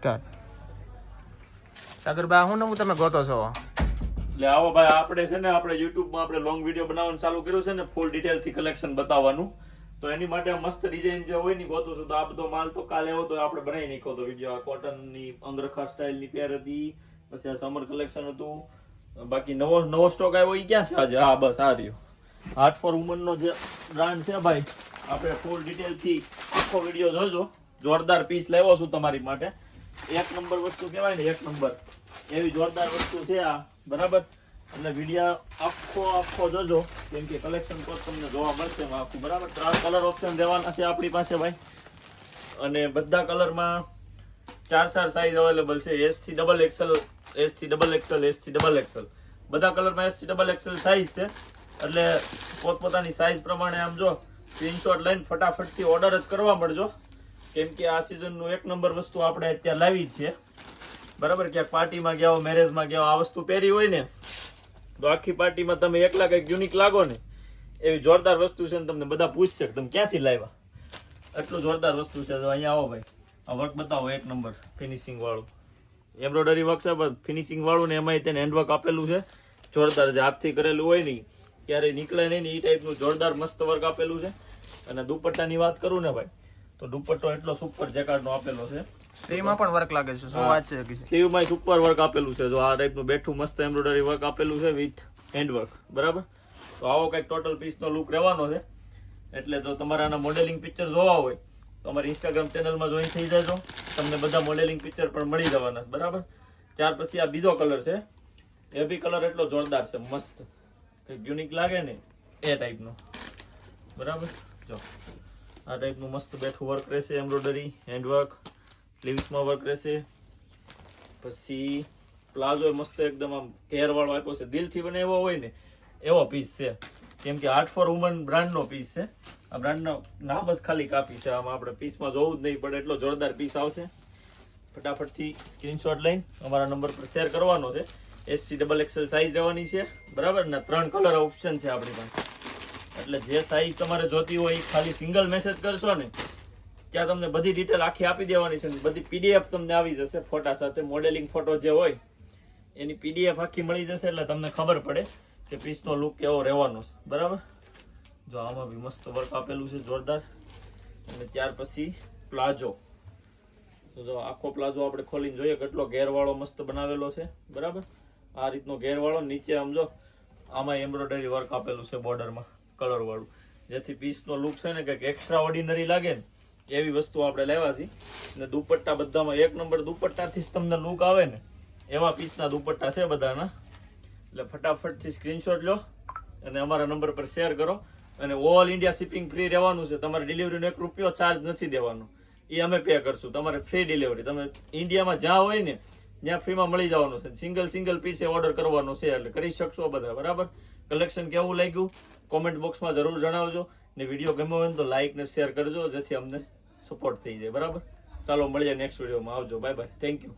Start સાગરબા, હું નવું તમે ગોતો છો? એટલે આવો ભાઈ, આપણે છે ને, આપણે યુટ્યુબમાં આપણે લોંગ વીડિયો બનાવવાનું ચાલુ કર્યું છે ને ફૂલ ડિટેલથી કલેક્શન બતાવવાનું. તો એની માટે મસ્ત ડિઝાઇન જે હોય ને ગોતું છું. તો આ બધો માલ તો કાલે એવો તો આપણે બનાવી નીકળો તો વીડિયો આ કોટનની અંગરખા સ્ટાઇલની પેર હતી. પછી આ સમર કલેક્શન હતું. બાકી નવો નવો સ્ટોક આવ્યો એ ક્યાં છે આજે? હા, બસ, આ રહ્યો. હાર્ટ ફોર વુમનનો જે બ્રાન્ડ છે ભાઈ, આપણે ફૂલ ડિટેલથી આખો વીડિયો જોજો. જોરદાર પીસ લેવો છું તમારી માટે. એક નંબર વસ્તુ કહેવાય ને, એક નંબર. એવી જોરદાર વસ્તુ છે આ. બરાબર? એટલે વીડિયો આખો આખો જોજો. કેમ કે કલેક્શન તો તમને જોવા મળશે આખું. બરાબર? ત્રણ કલર ઓપ્શન દેવાના છે આપણી પાસે ભાઈ. અને બધા કલરમાં ચાર ચાર સાઈઝ અવેલેબલ છે. એસથી ડબલ એક્સલ એસથી ડબલ એક્સલ એસથી ડબલ એક્સલ બધા કલરમાં એસથી ડબલ એક્સલ સાઈઝ છે. એટલે પોતપોતાની સાઈઝ પ્રમાણે આમ જો સ્ક્રીનશોટ લઈને ફટાફટથી ઓર્ડર જ કરવા મળજો. કેમ કે આ સિઝનનું એક નંબર વસ્તુ આપણે અત્યારે લાવી જ છે. બરાબર? ક્યાંક પાર્ટીમાં ગયા હો મેરેજમાં ગયા આ વસ્તુ પહેરી હોય ને, તો આખી પાર્ટીમાં તમે એકલા કંઈક યુનિક લાગો ને, એવી જોરદાર વસ્તુ છે ને તમને બધા પૂછશે તમે ક્યાંથી લાવ્યા? એટલું જોરદાર વસ્તુ છે. અહીંયા આવો ભાઈ. આ વર્ક બતાવો, એક નંબર ફિનિશિંગ વાળું. એમ્બ્રોઇડરી વર્ક છે ફિનિશિંગ વાળું ને એમાંય તેને હેન્ડવર્ક આપેલું છે. જોરદાર જે હાથથી કરેલું હોય નહીં ક્યારેય નીકળે નહીં ને એ ટાઈપનું જોરદાર મસ્ત વર્ક આપેલું છે. અને દુપટ્ટાની વાત કરું ને ભાઈ તો દુપટ્ટો એટલો સુપર જેકાર્ડનો આપેલો છે. સ્લીવમાં પણ વર્ક લાગે છે શું વાત છે? સ્લીવમાં સુપર વર્ક આપેલું છે. જો આ ટાઈપનું બેઠું મસ્ત એમ્બ્રોઇડરી વર્ક આપેલું છે વિથ હેન્ડવર્ક બરાબર? તો આવો કંઈક ટોટલ પીસનો લુક રહેવાનો છે. એટલે જો તમારે આના મોડેલિંગ પિક્ચર જોવા હોય તો અમારી ઇન્સ્ટાગ્રામ ચેનલમાં જોઈન થઈ જજો. તમને બધા મોડેલિંગ પિક્ચર પણ મળી જવાના છે. બરાબર? ત્યાર પછી આ બીજો કલર છે. એ બી કલર એટલો જોરદાર છે. મસ્ત. કંઈક યુનિક લાગે ને? એ ટાઈપનો બરાબર? જો. આ ટાઈપનું મસ્ત બેઠું વર્ક રહેશે એમ્બ્રોડરી હેન્ડવર્ક સ્લીવ્સમાં વર્ક રહેશે. પછી પ્લાઝો મસ્ત એકદમ આમ કેરવાળો આપ્યો છે. દિલથી બનાવ્યો હોય ને, એવો પીસ છે. કેમ કે આર્ટ ફોર વુમન બ્રાન્ડનો પીસ છે. આ બ્રાન્ડનો નામ જ ખાલી કાપી છે. આમાં આપણે પીસમાં જોવું જ નહીં પડે, એટલો જોરદાર પીસ આવશે. ફટાફટથી સ્ક્રીનશોટ લઈને અમારા નંબર પર શેર કરવાનો છે. એસસી ડબલ એક્સેલ સાઇઝ રહેવાની છે. બરાબર ને? ત્રણ કલર ઓપ્શન છે આપણી પાસે. એટલે જે સાઈઝ તમારે જોતી હોય એ ખાલી સિંગલ મેસેજ કરશો ને, ત્યાં તમને બધી ડિટેલ આખી આપી દેવાની છે બધી પીડીએફ તમને આવી જશે, ફોટા સાથે મોડેલિંગ ફોટો જે હોય, એની પીડીએફ આખી મળી જશે એટલે તમને ખબર પડે કે પીસનો લુક કેવો રહેવાનો છે. બરાબર? જો આમાં બી મસ્ત વર્ક આપેલું છે, જોરદાર. અને ત્યાર પછી પ્લાઝો. જો આખો પ્લાઝો આપણે ખોલીને જોઈએ કેટલો ઘેરવાળો મસ્ત બનાવેલો છે. બરાબર? આ રીતનો ઘેરવાળો નીચે આમ જો, આમાં એમ્બ્રોઇડરી વર્ક આપેલું છે બોર્ડરમાં કલર વાળું. જેથી પીસનો લુક છે ને કંઈક એક્સ્ટ્રા ઓર્ડિનરી લાગે ને એવી વસ્તુ આપણે લેવા છીએ ને દુપટ્ટા બધામાં, એક નંબર દુપટ્ટાથી જ તમને લુક આવે ને, એવા પીસના દુપટ્ટા છે બધાના. એટલે ફટાફટથી સ્ક્રીનશોટ લો અને અમારા નંબર પર શેર કરો. અને ઓલ ઇન્ડિયા શિપિંગ ફ્રી રહેવાનું છે. તમારે ડિલિવરીનો એક રૂપિયો ચાર્જ નથી દેવાનો. એ અમે પે કરશું. તમારે ફ્રી ડિલિવરી તમે ઇન્ડિયામાં જ્યાં હોય ને ત્યાં ફ્રીમાં મળી જવાનું છે. સિંગલ સિંગલ પીસે ઓર્ડર કરવાનો છે એટલે કરી શકશો બધા, બરાબર? કલેક્શન કેવું લાગ્યું? કોમેન્ટ બોક્સમાં જરૂર જણાવજો. ને વીડિયો ગમ્યો હોય તો લાઈક ને શેર કરજો, જેથી અમને સપોર્ટ થઈ જાય, બરાબર? ચાલો, મળીએ નેક્સ્ટ વિડીયોમાં આવજો. Bye bye thank you